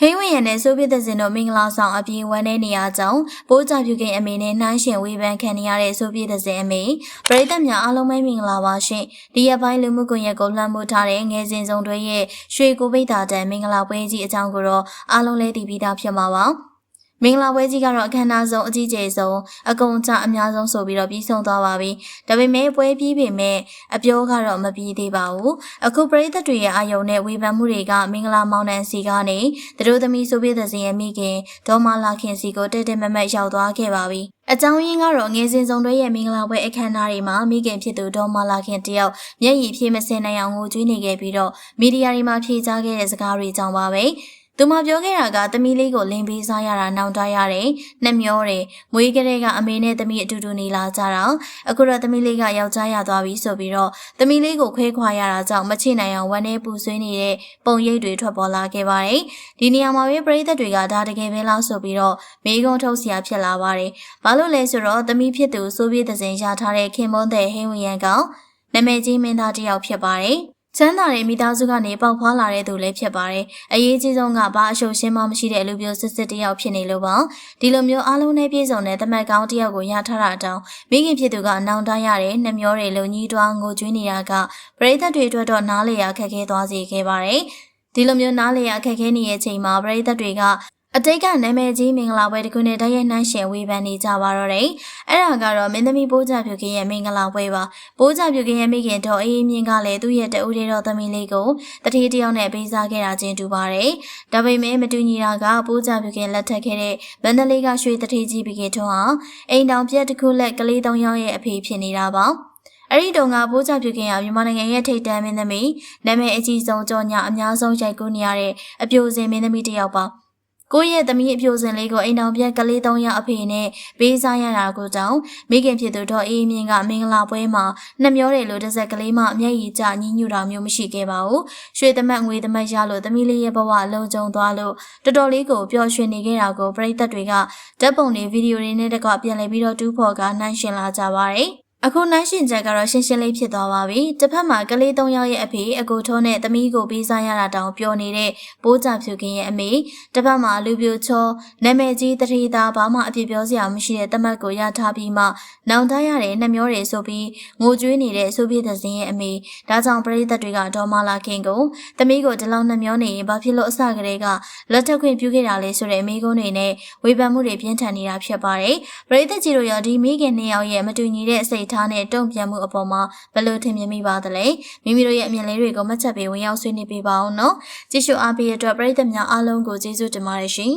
ဟိန်းဝင်ရနဲ့ဆိုဗီယက်စင်တို့မင်္ဂလာဆောင်အပြင်ဝမ်းတဲ့နေရာကြောင့်ပိုးကြပြုခင်အမေနဲ့နှိုင်းရှင်ဝေဖန်ခံနေရတဲ့ဆိုဗီယက်စင်အမေပရိသတ်များအားလုံးပဲမင်္ဂလာပါရှင်ဒီရက်ပိုင်းလူမှုကွန်ရက်ကိုလွှမ်းမိုးထားတဲ့ငယ်စဉ်စုံတွေရဲ့ရွှေကိုပိတ်တာတန်မင်္ဂလာပွဲကြီးအကြောင်းကိုတော့အားလုံးလည်းသိပြီးသားဖြစ်မှာပါ မင်္ဂလာပွဲကြီးကတော့အခမ်းအနားဆုံးအကြီးကျယ်ဆုံးအကုန်အကျအများဆုံးဆိုပြီးတော့ပြီးဆုံးသွားပါပြီ။ဒါပေမဲ့ပွဲပြီးပေမဲ့အပြောကတော့မပြီးသေးပါဘူး။အခုပရိသတ်တွေရဲ့အာယုံနဲ့ဝေဖန်မှုတွေကမင်္ဂလာမောင်နှံစီကနေသူတို့သမီးဆိုပြတဲ့စင်ရဲ့မိခင်ဒေါ်မာလာခင်စီကိုတက်တက်မက်မက်ရောက်သွားခဲ့ပါပြီ။အကြောင်းရင်းကတော့ငယ်စဉ်ဆုံးတွေရဲ့မင်္ဂလာပွဲအခမ်းအနားတွေမှာမိခင်ဖြစ်သူဒေါ်မာလာခင်တယောက်မျက်ရည်ဖြည့်မစင်နိုင်အောင်ငိုကြွေးနေခဲ့ပြီးတော့မီဒီယာတွေမှာဖြေကြားခဲ့တဲ့စကားတွေကြောင့်ပါပဲ။ သူမပြောခဲ့တာကသမီးလေးကိုလင်ပေးစားရတာနောင်တရတယ်။နှမျောတယ်။မွေးကလေးက အမေနဲ့သမီးအတူတူနေလာကြတာ။အခုတော့သမီးလေးကယောက်ျားရသွားပြီဆိုပြီးတော့သမီးလေးကိုခွဲခွာရတာကြောင့်မချိနိုင်အောင်ဝမ်းနဲ့ပူဆွေးနေတဲ့ပုံရိပ်တွေထွက်ပေါ်လာခဲ့ပါတယ်။ဒီနေရာမှာပဲပရိသတ်တွေကဒါတကယ်ပဲလားဆိုပြီးတော့မေးခွန်းထုတ်စရာဖြစ်လာပါတယ်။ဘာလို့လဲဆိုတော့သမီးဖြစ်သူဆိုဗီယက်သဇင်ရထားတဲ့ခင်မွန်းတဲ့ဟင်းဝီယန်ကောင်နာမည်ကြီးမင်းသားတစ်ယောက်ဖြစ်ပါတယ်။ ချမ်းသာတဲ့မိသားစုကနေပေါက်ဖွာလာတဲ့သူလည်းဖြစ်ပါတယ်။အရေးကြီးဆုံးကဘာအရှုပ်ရှင်းမှမရှိတဲ့လူမျိုးစစ်စစ်တယောက်ဖြစ်နေလို့ပါ။ဒီလိုမျိုးအားလုံးနဲ့ပြည့်စုံတဲ့တမတ်ကောင်းတယောက်ကိုရထားတာတောင်မိခင်ဖြစ်သူကနောင်တရတဲ့နှမျောတွေလုံကြီးတွားငိုကြွေးနေတာကပရိသတ်တွေအတွက်တော့နားလေရခက်ခဲသွားစေခဲ့ပါတယ်။ဒီလိုမျိုးနားလေရခက်ခဲနေတဲ့အချိန်မှာပရိသတ်တွေက အတိတ်ကနာမည်ကြီးမင်္ဂလာပွဲတစ်ခုနဲ့တရက်နှိုင်းရှင်ဝေဖန်နေကြပါတော့တယ်။အဲ့ဒါကတော့မင်းသမီးပိုးကြဖြူခင်ရဲ့မင်္ဂလာပွဲပါ။ပိုးကြဖြူခင်ရဲ့မိခင်တော်အေးမြင့်ကလည်းသူ့ရဲ့တဦးတည်းတော်သမီးလေးကိုတတိတယောက်နဲ့ပေးစားခဲ့တာချင်းတူပါတယ်။ဒါပေမဲ့မတူညီတာကပိုးကြဖြူခင်လက်ထပ်ခဲ့တဲ့ဗန္ဒလေးကရွှေတတိကြီးဘီကေထွန်းဟာအိမ်တောင်ပြက်တစ်ခုလက်ကလေး၃ယောက်ရဲ့အဖေဖြစ်နေတာပါ။အဲ့ဒီတုန်းကပိုးချပြုခင်ကမြန်မာနိုင်ငံရဲ့ထိပ်တန်းမင်းသမီးနာမည်အကြီးဆုံးကြောညာအများဆုံးရိုက်ကူးနေရတဲ့အပြိုစင်မင်းသမီးတစ်ယောက်ပါ။ ကိုယ့်ရဲ့သမီးအပြိုစင်လေးကိုအိမ်တော်ပြက်ကလေး၃ယောက်အဖေနဲ့ပေးစားရတာကိုတောင်မိခင်ဖြစ်သူတော်အေးမြင့်ကမင်္ဂလာပွဲမှာနှမျောတယ်လို့တစ်စက်ကလေးမှအမျက်ရည်ကျညှဉ်းညူတာမျိုးမရှိခဲ့ပါဘူး။ရွှေသမက်ငွေသမက်ရလို့သမီးလေးရဲ့ဘဝလုံခြုံသွားလို့တော်တော်လေးကိုပျော်ရွှင်နေခဲ့တာကိုပရိသတ်တွေကဓာတ်ပုံတွေဗီဒီယိုတွေနဲ့တကွပြန်လည်ပြီးတော့တူးဖော်ကနှိုင်းရှင်လာကြပါတယ်။ အခုနိုင်ရှင်ချက်ကတော့ရှင်းရှင်းလေးဖြစ်သွားပါပြီ။တစ်ဖက်မှာကလေး၃ယောက်ရဲ့အဖေအကိုထုံးနဲ့သမီးကိုပေးစားရတာတောင်ပြောနေတဲ့ပိုးကြဖြူခင်ရဲ့အမေတစ်ဖက်မှာလူပြိုချောနာမည်ကြီးတထေသားဘာမှအပြစ်ပြောစရာမရှိတဲ့တမတ်ကိုရထားပြီးမှနောင်တရတဲ့နှမျောတယ်ဆိုပြီးငိုကြွေးနေတဲ့ဆိုဗီယက်သဇင်ရဲ့အမေဒါကြောင့်ပရိသတ်တွေကဒေါ်မာလာခင်ကိုသမီးကိုဒီလောက်နှမျောနေရင်ဘာဖြစ်လို့အစကတည်းကလက်ထက်ခွင့်ပြုခဲ့တာလဲဆိုတဲ့အမေကုန်းတွေနဲ့ဝေဖန်မှုတွေပြင်းထန်နေတာဖြစ်ပါတယ်။ပရိသတ်ကြီးတို့ရောဒီမိခင်နှစ်ယောက်ရဲ့မတူညီတဲ့စိတ်ထားနဲ့တုံ့ပြန်မှုအပေါ်မှာဘယ်လိုထင်မြင်မိပါသလဲမိမိတို့ရဲ့အမြင်လေးတွေကိုမှတ်ချက်ပေးဝင်ရောက်ဆွေးနွေးပေးပါအောင်နော်ကြည့်ရှုအားပေးရတဲ့အတွက်ပရိသတ်များအားလုံးကိုကျေးဇူးတင်ပါတယ်ရှင်